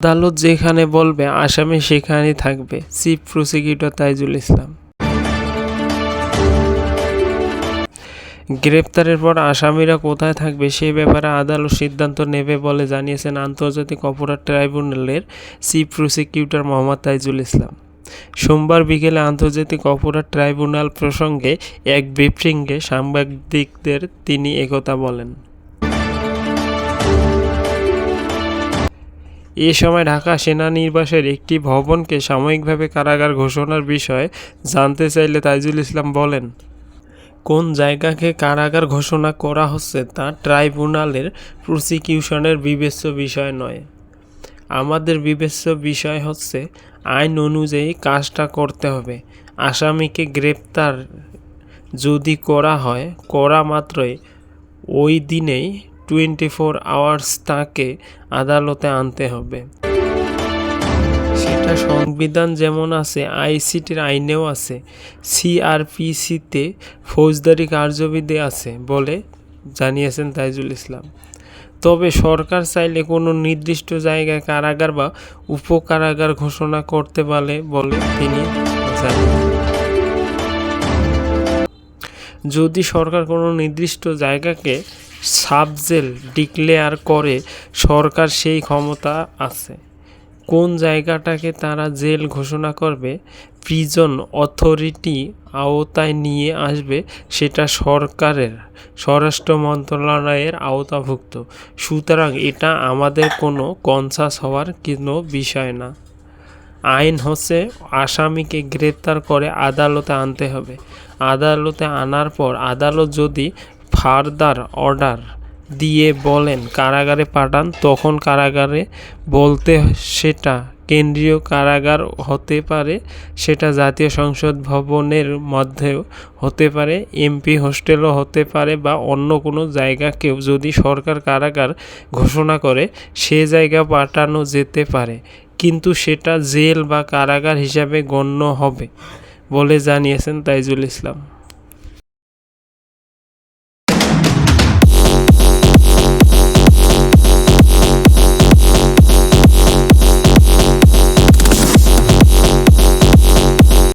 আদালত যেখানে বলবে, আসামি সেখানেই থাকবে। Chief prosecutor Taijul Islam. গ্রেপ্তারের পর আসামিরা কোথায় থাকবে সে ব্যাপারে আদালত সিদ্ধান্ত নেবে বলে জানিয়েছেন আন্তর্জাতিক অপরাধ ট্রাইব্যুনালের চিফ প্রসিকিউটর মোহাম্মদ তাইজুল ইসলাম। সোমবার বিকেলে আন্তর্জাতিক অপরাধ ট্রাইব্যুনাল প্রসঙ্গে এক ব্রিফিংয়ে সাংবাদিকদের তিনি একথা বলেন। এ সময় ঢাকা সেনানিবাসের একটি ভবনকে সাময়িকভাবে কারাগার ঘোষণার বিষয়ে জানতে চাইলে তাইজুল ইসলাম বলেন, কোন জায়গাকে কারাগার ঘোষণা করা হচ্ছে তা ট্রাইব্যুনালের প্রসিকিউশনের বিবেচ্য বিষয় নয়। আমাদের বিবেচ্য বিষয় হচ্ছে আইন অনুযায়ী কাজটা করতে হবে। আসামিকে গ্রেপ্তার যদি করা হয়, করা মাত্রই ওই দিনেই টোয়েন্টি ফোর আওয়ার্স তাকে আদালতে আনতে হবে। সেটা সংবিধান যেমন আছে, আইসিটির আইনেও আছে, সিআরপিসিতে ফৌজদারি কার্যবিধি আছে বলে জানিয়েছেন তাইজুল ইসলাম। তবে সরকার চাইলে কোনো নির্দিষ্ট জায়গায় কারাগার বা উপকারাগার ঘোষণা করতে পারে বলে তিনি জানিয়েছেন। যদি সরকার কোনো নির্দিষ্ট জায়গাকে সাবজেল ডিক্লেয়ার করে সরকার সেই ক্ষমতা আছে। কোন জায়গাটাকে তারা জেল ঘোষণা করবে, প্রিজন অথরিটি আওতায় নিয়ে আসবে, সেটা সরকারের, স্বরাষ্ট্র মন্ত্রণালয়ের আওতাভুক্ত। সুতরাং এটা আমাদের কোনো কনসাস হওয়ার কোনো বিষয় না। আইন হচ্ছে আসামিকে গ্রেপ্তার করে আদালতে আনতে হবে। আদালতে আনার পর আদালত যদি ফার্দার অর্ডার দিয়ে বলেন, কারাগারে পাঠান। তখন কারাগারে বলতে সেটা কেন্দ্রীয় কারাগার হতে পারে, সেটা জাতীয় সংসদ ভবনের মধ্যেও হতে পারে, এমপি হোস্টেলও হতে পারে বা অন্য কোনো জায়গাকেও যদি সরকার কারাগার ঘোষণা করে, সে জায়গা পাঠানো যেতে পারে। কিন্তু সেটা জেল বা কারাগার হিসাবে গণ্য হবে বলে জানিয়েছেন তাইজুল ইসলাম।